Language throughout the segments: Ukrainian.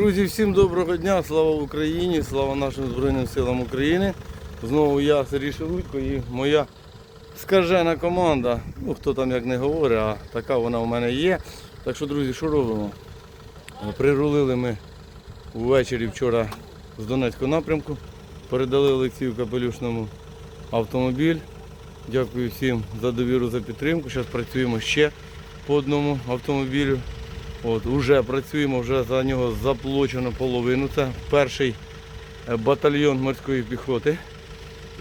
Друзі, всім доброго дня, слава Україні, слава нашим Збройним силам України. Знову я, Сергій Шелудько і моя скажена команда. Ну, хто там як не говорить, а така вона у мене є. Так що, друзі, що робимо? Прирулили ми ввечері вчора з Донецького напрямку. Передали Олексію Капелюшному автомобіль. Дякую всім за довіру, за підтримку. Зараз працюємо ще по одному автомобілю. От, Уже працюємо, вже за нього заплачено половину. Це перший е, батальйон морської піхоти.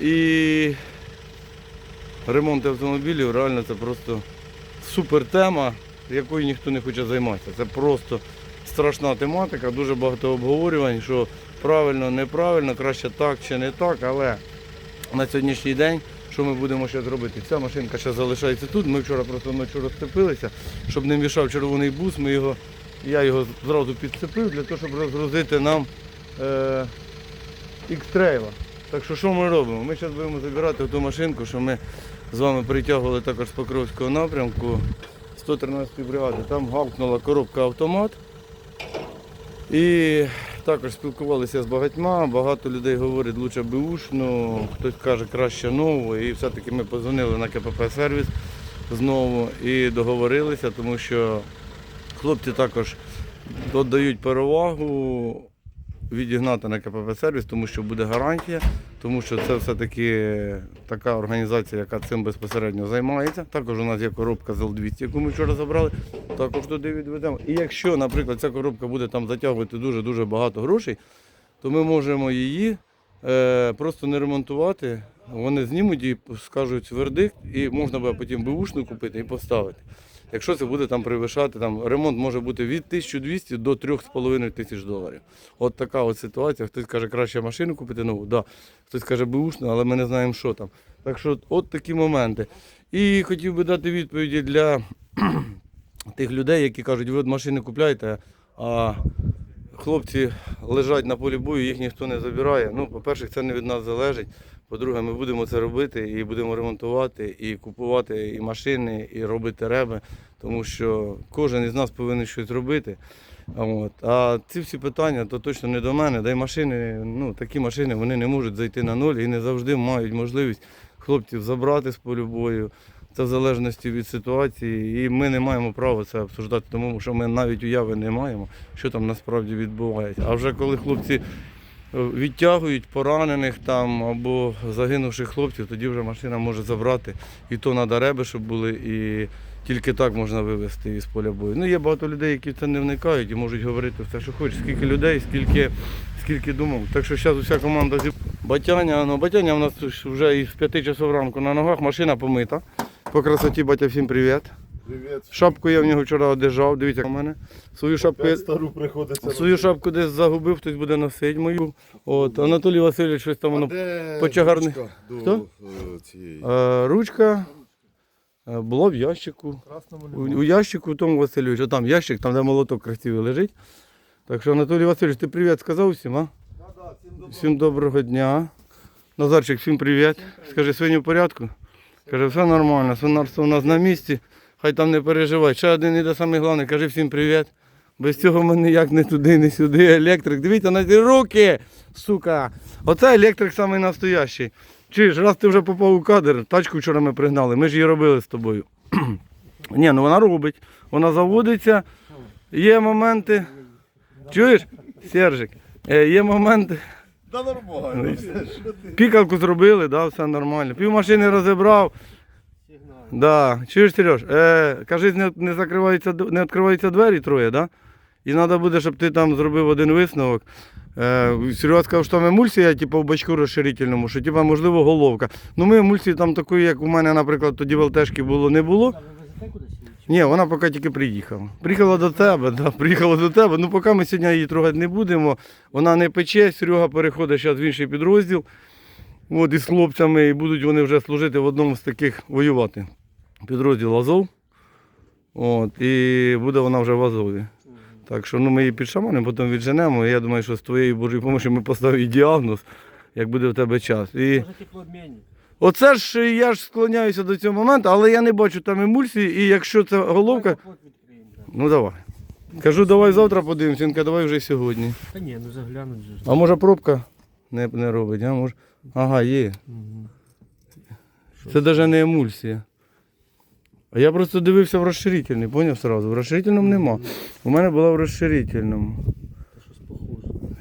І ремонт автомобілів реально це просто супер тема, якою ніхто не хоче займатися. Це просто страшна тематика, дуже багато обговорювань, що правильно, неправильно, краще так чи не так, але на сьогоднішній день. Що ми будемо ще зробити? Ця машинка ще залишається тут. Ми вчора просто ночі розцепилися, щоб не мішав червоний бус. Ми його, я його зразу підцепив для того, щоб розгрузити нам е, X-Trail. Так що що ми робимо? Ми зараз будемо забирати ту машинку, що ми з вами притягували також з Покровського напрямку 113 бригади. Там гавкнула коробка автомат. І також спілкувалися з багатьма. Багато людей говорять, лучше беушну, хтось каже краще нову. І все-таки ми позвонили на КПП сервіс знову і договорилися, тому що хлопці також додають перевагу відігнати на КПП сервіс, тому що буде гарантія, тому що це все-таки така організація, яка цим безпосередньо займається. Також у нас є коробка з Л-200, яку ми вчора забрали, також туди відведемо. І якщо, наприклад, ця коробка буде там затягувати дуже-дуже багато грошей, то ми можемо її е, просто не ремонтувати. Вони знімуть і скажуть вердикт, і можна буде потім бушну купити і поставити. Якщо це буде там перевищати, там ремонт може бути від 1200 до 3,5 тисяч доларів. От така от ситуація. Хтось каже, краще машину купити нову, да. хтось каже бушну, але ми не знаємо, що там. Так що от такі моменти. І хотів би дати відповіді для тих людей, які кажуть, ви от машини купляєте, а хлопці лежать на полі бою, їх ніхто не забирає. Ну, по-перше, це не від нас залежить. По-друге, ми будемо це робити і будемо ремонтувати, і купувати і машини, і робити реби, тому що кожен із нас повинен щось робити. От. А ці всі питання то точно не до мене. Да й машини, ну такі машини вони не можуть зайти на ноль і не завжди мають можливість хлопців забрати з полю бою. Це в залежності від ситуації, і ми не маємо права це обсуждати, тому що ми навіть уяви не маємо, що там насправді відбувається. А вже коли хлопці відтягують поранених там або загинувших хлопців, тоді вже машина може забрати. І то треба реби, щоб були, і тільки так можна вивезти із поля бою. Ну, є багато людей, які в це не вникають і можуть говорити все, що хочуть, скільки людей, скільки, скільки думок. Так що зараз уся команда зі Батяня, ну Батяня у нас вже із 5 часов ранку на ногах, машина помита. По красоті, батя, всім привіт. Привіт. Шапку я в нього вчора одержав, дивіться у мене. Свою шапку, я- стару приходиться. свою шапку десь загубив, хтось буде носити мою. От, Анатолій Васильович щось там воно. де почагарний- ручка е? Е, ручка е, була в ящику. У, у ящику тому Васильович, там ящик, там де молоток красивий лежить. Так що, Анатолій Васильович, ти привіт сказав всім, а? Всім доброго дня. Назарчик, всім привіт. Скажи, свині в порядку? Каже, все нормально, свинарство у нас на місці. Хай там не переживай. Ще один іде самий головний, каже всім привіт. Без цього ми ніяк не туди, не сюди. Електрик. Дивіться на ці руки, сука. Оце електрик самий настоящий. Чуєш, раз ти вже попав у кадр, тачку вчора ми пригнали, ми ж її робили з тобою. Ні, ну вона робить, вона заводиться. Є моменти. Чуєш, Сержик? Е, Є моменти. Да нормально. Пікалку зробили, да, все нормально. Пів машини розібрав. Да. Чуєш, Сереж, е, кажись, не, не, закриваються, не відкриваються двері троє, да? І треба буде, щоб ти там зробив один висновок. Е, Серега сказав, що там емульсія, типу, в бачку розширительному, що типу, можливо головка. Ну ми емульсії там такої, як у мене, наприклад, тоді в ЛТшки було, не було. Ні, вона поки тільки приїхала. Приїхала до тебе, да, приїхала до тебе. Ну поки ми сьогодні її трогати не будемо. Вона не пече, Серега переходить зараз в інший підрозділ. От із хлопцями, і будуть вони вже служити в одному з таких воювати. Підрозділ Азов. От, і буде вона вже в Азові. Так що ну, ми її підшаманимо, потім відженемо. І я думаю, що з твоєю Божою допомогою ми поставимо діагноз, як буде в тебе час. І... Оце ж я ж склоняюся до цього моменту, але я не бачу там емульсії, і якщо це головка. Ну давай. Кажу, давай завтра подивимося. Він каже, давай вже сьогодні. Та ні, ну заглянуть же. А може пробка не, не робить, а може. Ага, є. Це навіть не емульсія. А я просто дивився в розширительний, поняв сразу. В розширительному нема. У мене була в розширительному.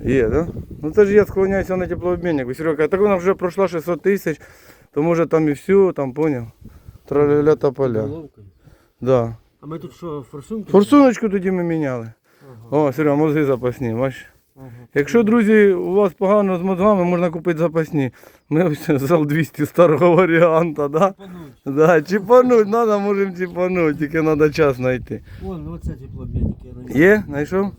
Є, так? Да? Ну це ж я склоняюся на теплообмінник. Серега, каже, так вона вже пройшла 600 тисяч, то може там і все, там поняв. Траля та поля. Да. А ми тут що, форсунки? Форсуночку тоді ми міняли. Ага. О, Серега, мозги запасні, бачиш? Якщо, друзі, у вас погано з мозгами, можна купити запасні. Ми ось зал 200 старого варіанта, да? Да, чіпануть, треба, можемо чіпануть, тільки треба час знайти. Вон, ну оце теплообмінники. я Є? Знайшов?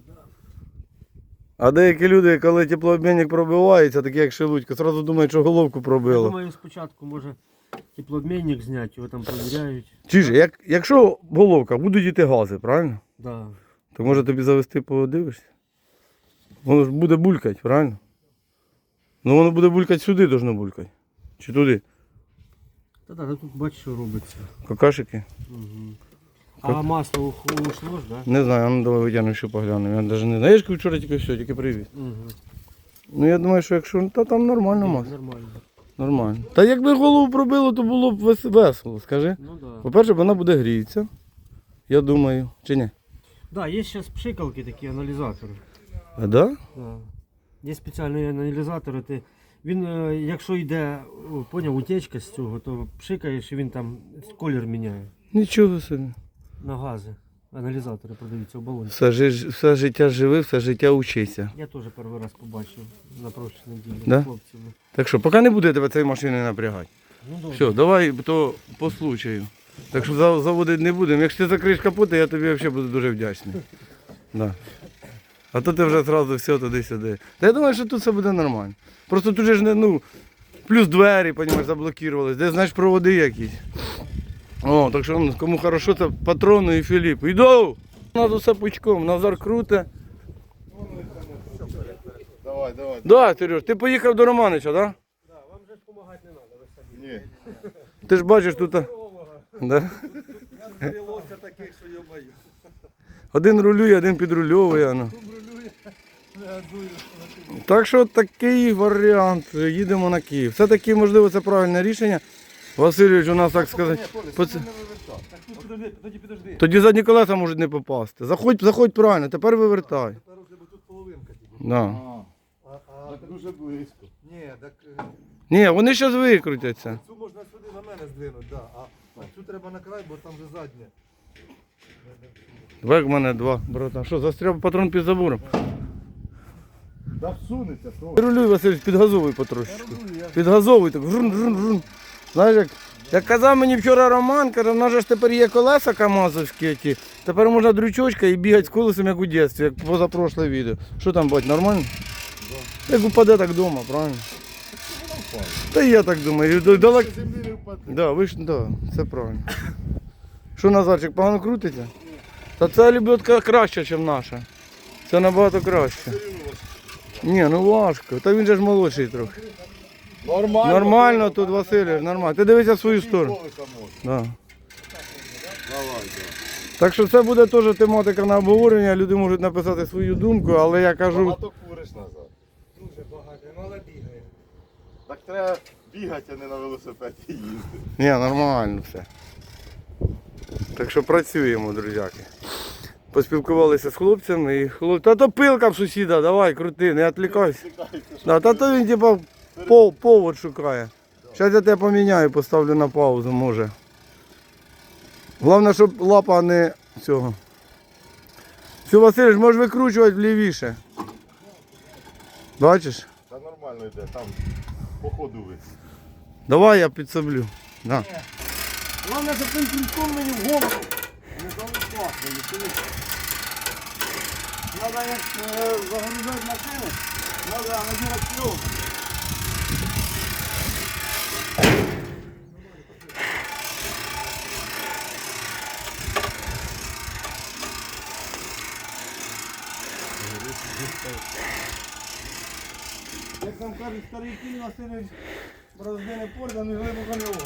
А деякі люди, коли теплообмінник пробивається, такі як шелудько, одразу думають, що головку Я пробило. думаю, спочатку може теплообмінник зняти, його там перевіряють. Чи ж, як, якщо головка, будуть йти гази, правильно? Да. То може тобі завести подивишся? Воно ж буде булькати, правильно? Ну воно буде булькати сюди, должно булькати. Чи туди? Та да, тут бачиш, що робиться. Какашики? Угу. А масло ух- ушло ж, да? Не знаю, а ну давай витягнемо, що поглянемо. Я навіть не знаю. Я ж вчора тільки все, тільки привіз. Угу. Ну я думаю, що якщо. Та там нормально масло. Нормально. Нормально. Та якби голову пробило, то було б вес- весело, скажи. Ну да. По-перше, вона буде грітися. Я думаю. Чи ні? Да, є зараз пшикалки такі аналізатори. А да? Да. Є спеціальні аналізатори. Ти... Він, е, якщо йде, о, поняв, утечка з цього, то пшикаєш і він там колір міняє. Нічого собі. На гази. Аналізатори продаються в балоні. Все, жи- все життя живи, все життя учися. Я теж перший раз побачив на прошлій неділі Да? хлопців. Так що, поки не буде тебе цієї машини напрягати. Ну добре. Все, давай то по случаю. Так що за- заводити не будемо. Якщо ти закриєш капот, я тобі взагалі буду дуже вдячний. Да. А то ти вже одразу все туди-сюди. Та я думаю, що тут все буде нормально. Просто тут же ж не, ну, плюс двері, понімаєш, заблокувались, де знаєш проводи якісь. О, так що кому хорошо, це патрону і Філіп. Йду! У нас усе пучком, Назар круте. Давай, давай. Да, Сереж, ти поїхав до Романича, так? Да? Вам же допомагати не треба, ви самі. Ні. Ти ж бачиш тут. а? Да? таких, що я боюсь. Один рулює, один підрульовує. Ну. Так що такий варіант. Їдемо на Київ. Все-таки, можливо, це правильне рішення. Васильович, у нас так сказати. поц- тоді задні колеса можуть не попасти. Заходь, заходь правильно, тепер вивертай. Да. Так дуже близько. Ні, так е, Ні, вони зараз викрутяться. цю можна сюди на мене здвинути, да. а, цю треба на край, бо там вже задня. Давай в мене два, брата. Що, застряв патрон під забором? Да всунеться, то. Рулюй, Васильович, підгазовуй потрошечку. Підгазовуй так. Жрун, жрун, жрун. Знаєш, як, як казав мені вчора Роман, каже, в нас же ж тепер є колеса камазовські ті. Тепер можна дрючочка і бігати з колесом, як у дитинстві, як позапрошле відео. Що там, бать, нормально? Як упаде, так вдома, правильно? Та і я так думаю. Далек... Да, ви ж, да, це правильно. Що Назарчик, погано крутиться? Та ця лебедка краще, ніж наша. Це набагато краще. Ні, ну важко. Та він же ж молодший трохи. Нормально. Нормально тут, Василь, нормально. Ти дивися в свою сторону. Да. Так що це буде теж тематика на обговорення. Люди можуть написати свою думку, але я кажу. Багато куриш назад. Дуже багато, але бігає. Так треба бігати, а не на велосипеді їздити. Ні, нормально все. Так що працюємо, друзяки. Поспілкувалися з хлопцями і хлопці. Та то пилка в сусіда, давай, крути, не відвлікайся. Да, та то він типа пов, повод шукає. Зараз я тебе поміняю, поставлю на паузу, може. Головне, щоб лапа не цього. Все, Васильович, можеш викручувати влівіше. Бачиш? Та нормально йде, там по ходу ви. Давай я підсоблю. Да. Головне, за цим крючком мені в голову. Треба як загрузити машину, треба наділати клюв. Як там кажуть, старий кінь Васильович роздине порта, не глибоко не воду.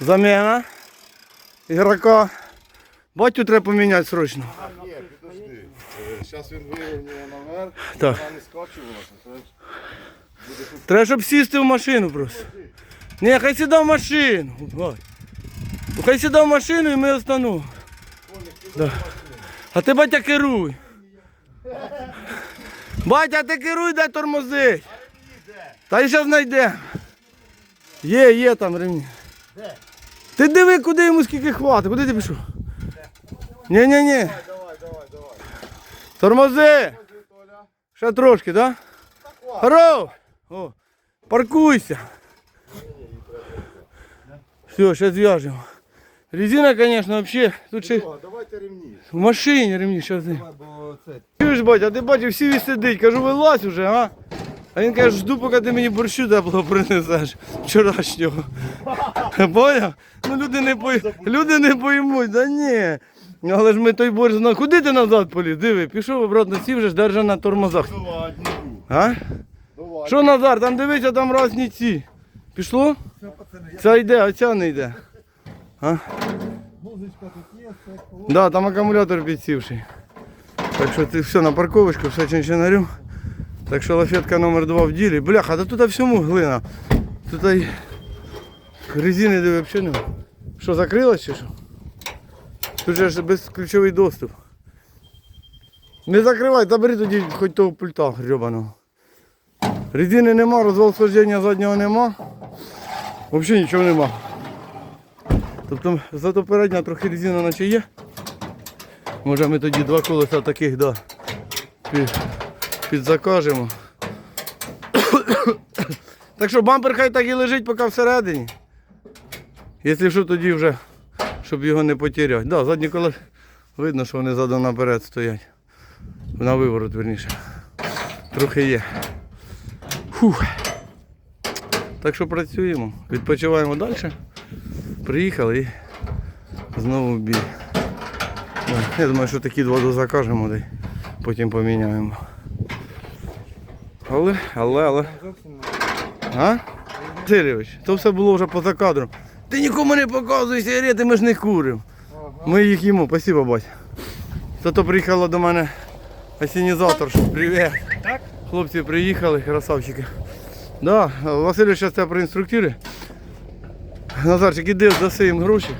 Заміна. Ігрока. Батю треба поміняти срочно. Ні, підожди. Зараз він вирівнює наверх, Так. вона не скачувалася. це ж буде тут Треба, щоб сісти в машину просто. Ні, хай сіда в машину. Бать. Ну, Хай сіда в машину і ми остану. Да. А ти батя керуй. Батя, ти керуй, дай тормозить. Та і зараз знайде. Є, є там ремні. Ти диви, куди йому скільки хватить. Куди ти пішов? Ні, ні, ні. Давай, давай, давай. Тормози. Ще трошки, так? Да? Хорош. О, паркуйся. Все, сейчас зв'яжемо. Резина, конечно, вообще. Тут ще давайте ремні. в машині ремні зараз. Чуєш, батя, а ти бачив, всі сидить. Кажу, вилазь уже, а? А він каже, жду, поки ти мені борщу теплого принесеш вчорашнього. Поняв? Ну люди не пой... люди не поймуть, да ні. Ну, Але ж ми той борщ знаємо. Куди ти назад поліз? Диви, пішов обратно, сів вже ж держа на тормозах. А? Що Назар, там дивися, там разні ці. Пішло? Ця йде, а ця не йде. А? Да, там акумулятор підсівший. Так що ти все на парковочку, все чинчинарю. Так що лафетка номер 2 в ділі. Бляха, та тут всьому глина. Тут й резини диви взагалі нема. Що, закрилась чи що? Тут же ж безключовий доступ. Не закривай, та бери тоді хоч того пульта гребаного. Резини нема, розвал схождення заднього нема. Взагалі нічого нема. Тобто зато передня трохи резина наче є. Може ми тоді два колеса таких да, підзакажемо. так що бампер хай так і лежить поки всередині. Якщо що, тоді вже, щоб його не потеряти. Да, задні колеса видно, що вони задом наперед стоять. На виворот, верніше. Трохи є. Фух. Так що працюємо, відпочиваємо далі. Приїхали і знову в бій. Я думаю, що такі два дозакажемо, да потім поміняємо. Але, але, але. А? Васильович, то все було вже поза кадром. Ти нікому не показуй сигарети, ми ж не куримо. Ми їх їмо, спасибо, бать. Зато приїхала до мене осінізатор. Привіт. Так? Хлопці приїхали, красавчики. Да, Васильович зараз тебе проінструктує. Назарчик, іди, даси їм гроші.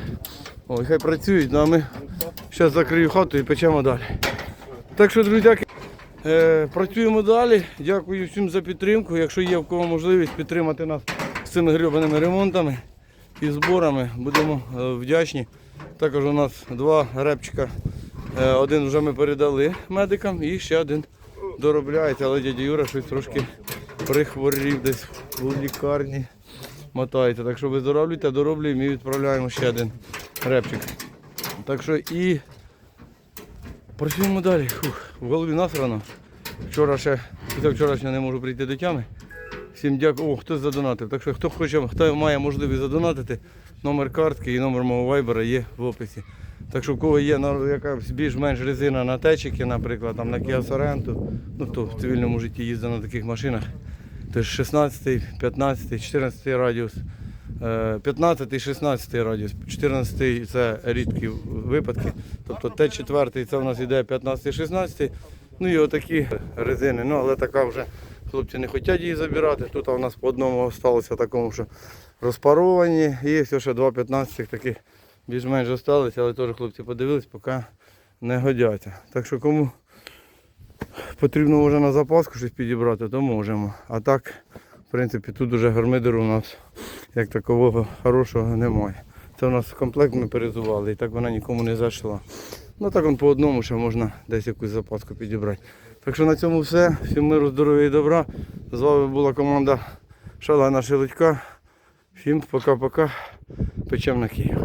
Ой, хай працюють, ну, а ми зараз закрию хату і печемо далі. Так що, друзяки, е, працюємо далі. Дякую всім за підтримку. Якщо є в кого можливість підтримати нас з цими гребаними ремонтами і зборами, будемо е, вдячні. Також у нас два репчика. Е, один вже ми передали медикам і ще один доробляється, але дядя Юра щось трошки прихворів десь у лікарні мотається. Так що виздоровлюйте, дороблюємо і відправляємо ще один репчик. Так що і працюємо далі. Фух, в голові насрано. Вчора ще, після вчорашнього не можу прийти до тями. Всім дякую. О, хтось задонатив. Так що хто хоче, хто має можливість задонатити, номер картки і номер мого вайбера є в описі. Так що в кого є якась більш-менш резина на течики, наприклад, там на Kia Sorento, ну хто в цивільному житті їздить на таких машинах, то 16, 15, 14 радіус, е, 15, 16 радіус, 14 це рідкі випадки. Тобто Т4 це у нас іде 15, 16. Ну і отакі резини. Ну але така вже хлопці не хочуть її забирати. Тут у нас по одному залишилося такому, що розпаровані. І все ще два 15 таких більш-менш залишилися, але теж хлопці подивились, поки не годяться. Так що кому потрібно може на запаску щось підібрати, то можемо. А так, в принципі, тут уже гармидеру у нас як такового хорошого немає. Це у нас комплект ми перезували і так вона нікому не зайшла. Ну так он по одному ще можна десь якусь запаску підібрати. Так що на цьому все. Всім миру, здоров'я і добра. З вами була команда Шалана Шелудька. Всім пока-пока. Печем на Київ.